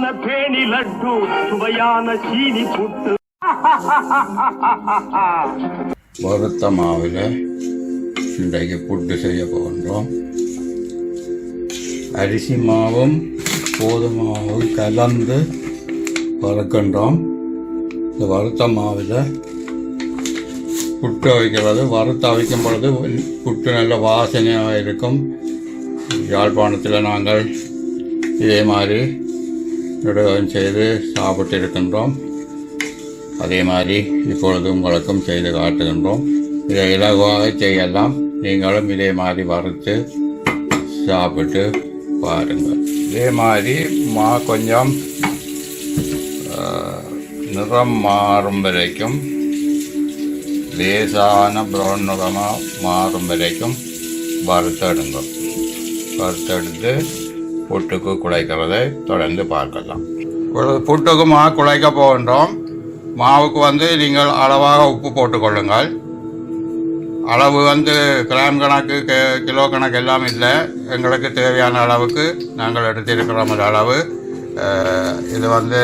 சுவையான பேணி லட்டு சுவையான சீனி புட்டு. வறுத்த மாவில் இன்றைக்கு புட்டு செய்ய போகின்றோம். அரிசி மாவும் கோதுமை மாவும் கலந்து வறுக்கின்றோம். இந்த வறுத்த மாவில் புட்டு அவிக்கிறது. வறுத்து அவிக்கும் பொழுது புட்டு நல்ல வாசனையாக இருக்கும். யாழ்ப்பாணத்தில் நாங்கள் இதே மாதிரி விடகம் செய்து சாப்பிட்டிருக்கின்றோம். அதே மாதிரி இப்பொழுது உங்களுக்கும் செய்து காட்டுகின்றோம். இதை இலகுவாக செய்யலாம். நீங்களும் இதே மாதிரி வறுத்து சாப்பிட்டு பாருங்கள். இதே மாதிரி மா கொஞ்சம் நிறம் மாறும் வரைக்கும் லேசான ப்ரௌன் நிறமாக மாறும் வரைக்கும் வறுத்தெடுங்க. வறுத்தெடுத்து புட்டுக்கு குழைக்கிறதை தொடர்ந்து பார்க்கலாம். புட்டுக்கு மா குழைக்க போகின்றோம். மாவுக்கு வந்து நீங்கள் அளவாக உப்பு போட்டுக்கொள்ளுங்கள் அளவு வந்து கிராம் கணக்கு கிலோ கணக்கு எல்லாம் இல்லை. எங்களுக்கு தேவையான அளவுக்கு நாங்கள் எடுத்திருக்கிற ஒரு அளவு இது வந்து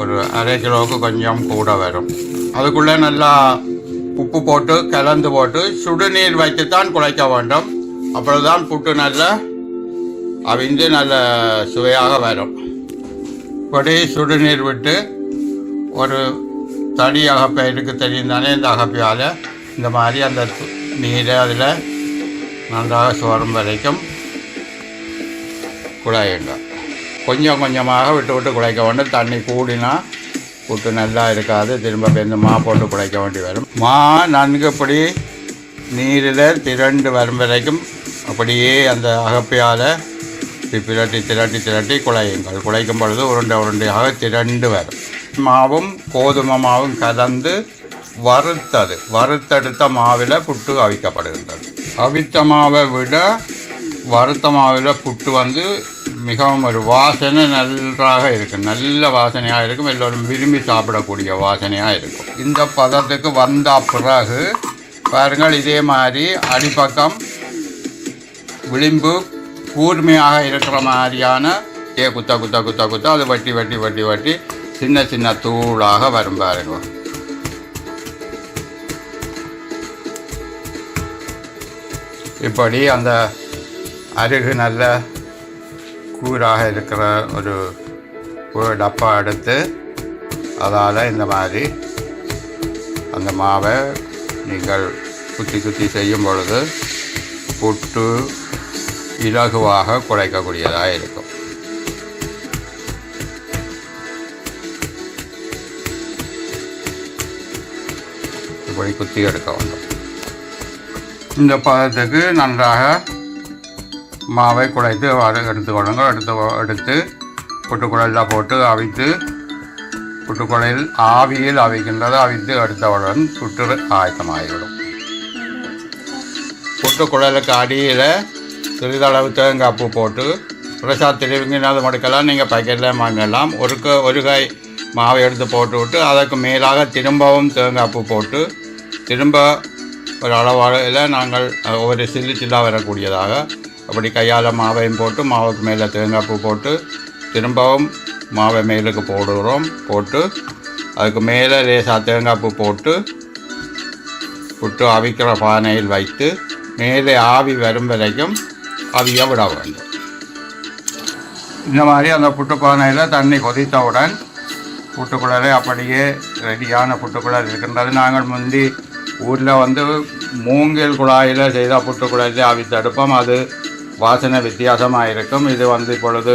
ஒரு அரை கிலோவுக்கு கொஞ்சம் கூட வரும். அதுக்குள்ளே நல்லா உப்பு போட்டு கலந்து போட்டு சுடுநீர் வைத்துத்தான் குழைக்க வேண்டும். அப்பொழுதுதான் புட்டு நல்லா அவிந்து நல்ல சுவையாக வரும். இப்படி சுடுநீர் விட்டு ஒரு தடி அகப்பை இருக்கு தெரியும் தானே இந்த அகப்பையால் இந்த மாதிரி அந்த நீரை அதில் நன்றாக சோறும் வரைக்கும் குழையுங்க கொஞ்சம் கொஞ்சமாக விட்டு விட்டு குழைக்க வேண்டும். தண்ணி கூடினா புட்டு நல்லா இருக்காது. திரும்ப இந்த மா போட்டு குழைக்க வேண்டி வரும். மா நன்கு இப்படி நீரில் திரண்டு வரும் வரைக்கும் அப்படியே அந்த அகப்பையால் திரட்டி திரட்டி திரட்டி குழையுங்கள். குழைக்கும் பொழுது உருண்டை உருண்டையாக திரண்டு வரும். மாவும் கோதுமை மாவும் கலந்து வறுத்தது. வறுத்தெடுத்த மாவில் புட்டு அவிக்கப்படுகின்றது. அவித்த மாவை விட வறுத்த மாவில் புட்டு வந்து மிகவும் ஒரு வாசனை நன்றாக இருக்கும். நல்ல வாசனையாக இருக்கும். எல்லோரும் விரும்பி சாப்பிடக்கூடிய வாசனையாக இருக்கும். இந்த பதத்துக்கு வந்த பிறகு பாருங்கள் இதே மாதிரி அடிப்பக்கம் விளிம்பு கூர்மையாக இருக்கிற மாதிரியான ஏ குத்த குத்த குத்த குத்த அது வட்டி வட்டி வட்டி வட்டி சின்ன சின்ன தூளாக வரும் பாருங்க. இப்படி அந்த அருகு நல்ல கூராக இருக்கிற ஒரு ஒரு டப்பா எடுத்து அதால் இந்த மாதிரி அந்த மாவை நீங்கள் குத்தி குத்தி செய்யும் பொழுது புட்டு இலகுவாக குறைக்கக்கூடியதாக இருக்கும். இப்படி குத்தி எடுக்க வேண்டும். இந்த பதத்துக்கு நன்றாக மாவை குழைத்து எடுத்து எடுத்துக்கொள்ளுங்கள் எடுத்து எடுத்து புட்டுக்குழலில் போட்டு அவித்து புட்டுக்குழையில் ஆவியில் அவிக்கின்றது அவித்து எடுத்தவுடன் புட்டு ஆயத்தமாகிவிடும். புட்டுக்குழலுக்கு அடியில் சிறிதளவு தேங்காய் பூ போட்டு பிரசாதத்தில் திருவிங்கினாது மடுக்கெல்லாம் நீங்கள் பாக்கெட்டில் வாங்கலாம். ஒரு ஒரு காய் மாவை எடுத்து போட்டு விட்டு அதற்கு மேலாக திரும்பவும் தேங்காய் பூ போட்டு திரும்ப ஒரு அளவில் நாங்கள் ஒரு ஒவ்வொரு சில்லு சில்லாக வரக்கூடியதாக அப்படி கையால் மாவையும் போட்டு மாவுக்கு மேலே தேங்காய் பூ போட்டு திரும்பவும் மாவை மேலுக்கு போடுகிறோம். போட்டு அதுக்கு மேலே லேசாக தேங்காய் பூ போட்டு புட்டு அவிக்கிற பானையில் வைத்து மேலே ஆவி வரும் வரைக்கும் அவிய விட வேண்டும் இந்த மாதிரி அந்த புட்டு தண்ணி கொதித்தவுடன் புட்டுக்குழலை அப்படியே ரெடியான புட்டுக்குழல் இருக்கின்றது. நாங்கள் முந்தி ஊரில் வந்து மூங்கில் குழாயில் செய்த புட்டுக்குழலில் அவித்து எடுப்போம் அது வாசனை வித்தியாசமாக இருக்கும் இது வந்து இப்பொழுது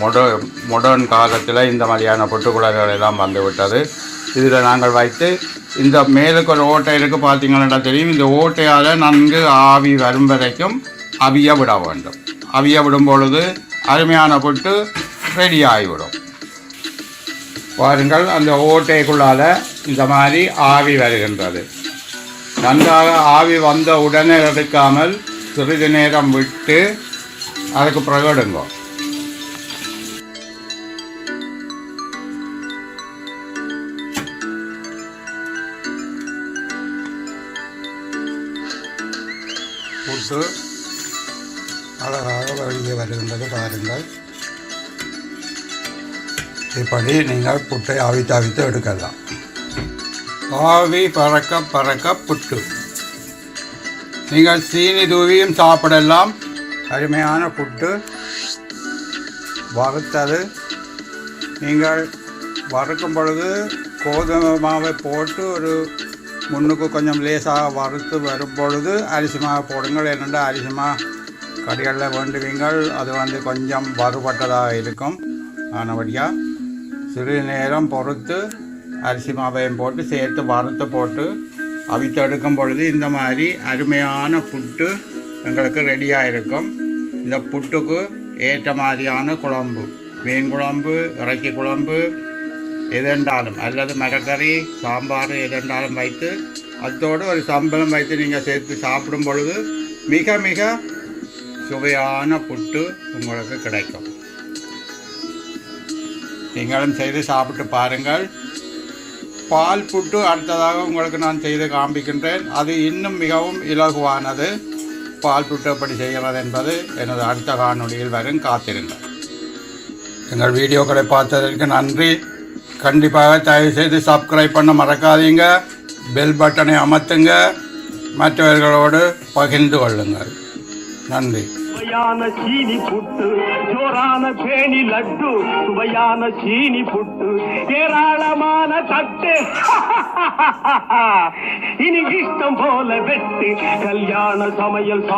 மொட மொடர்ன் காலத்தில் இந்த மாதிரியான புட்டுக்குழல்கள் எல்லாம் வந்துவிட்டது. இதில் நாங்கள் வைத்து இந்த மேலுக்கு ஒரு ஓட்டை இருக்குது பார்த்தீங்கன்னா தெரியும். இந்த ஓட்டையால் நன்கு ஆவி வரும் வரைக்கும் அவிய விட வேண்டும். அவிய விடும் பொழுது அருமையான புட்டு ரெடி ஆகிவிடும் பாருங்கள் அந்த ஓட்டைக்குள்ளால இந்த மாதிரி ஆவி வருகின்றது. நன்றாக ஆவி வந்த உடனே எடுக்காமல் சிறிது நேரம் விட்டு அதுக்கு பிறகு புட்டு அழகாக வெளியே வருகின்றது பாருங்கள். இப்படி நீங்கள் புட்டை அவித்து அவித்து எடுக்கலாம். ஆவி பறக்க பறக்க புட்டு. நீங்கள் சீனி தூவியும் சாப்பிடலாம். அருமையான புட்டு. வறுத்தது. நீங்கள் வறுக்கும் பொழுது கோதுமை மாவை போட்டு ஒரு முன்னுக்கு கொஞ்சம் லேசாக வறுத்து வரும் பொழுது அரிசி மாவை போடுங்கள். என்னென்னா அரிசி மாவு கடிகளில் வேண்டுவீங்கள். அது வந்து கொஞ்சம் வறுபட்டதாக இருக்கும். ஆனபடியாக சிறிது நேரம் பொறுத்து அரிசி மாவையும் போட்டு சேர்த்து வறுத்து போட்டு அவித்து எடுக்கும் பொழுது இந்த மாதிரி அருமையான புட்டு எங்களுக்கு ரெடியாக இருக்கும் இந்த புட்டுக்கு ஏற்ற மாதிரியான குழம்பு மீன் குழம்பு இறைச்சி குழம்பு எதென்றாலும் அல்லது மரக்கறி சாம்பார் எதென்றாலும் வைத்து அதோடு ஒரு சம்பளம் வைத்து நீங்கள் சேர்த்து சாப்பிடும் பொழுது மிக மிக சுவையான புட்டு உங்களுக்கு கிடைக்கும். நீங்களும் செய்து சாப்பிட்டு பாருங்கள். பால் புட்டு அடுத்ததாக உங்களுக்கு நான் செய்து காண்பிக்கின்றேன். அது இன்னும் மிகவும் இலகுவானது. பால் புட்டு எப்படி செய்கிறது என்பது எனது அடுத்த காணொலியில் வரும். காத்திருங்கள். எங்கள் வீடியோக்களை பார்த்ததற்கு நன்றி. கண்டிப்பாக தயவு செய்து சப்ஸ்கிரைப் பண்ண மறக்காதீங்க. பெல் பட்டனை அமர்த்துங்க. மற்றவர்களோடு பகிர்ந்து கொள்ளுங்கள். நன்றி. சுவையான சீனி புட்டு ஜோரான பேணி லட்டு சுவையான சீனி புட்டு ஏராளமான தட்டு இனி இஷ்டம் போல வெட்டு கல்யாண சமையல்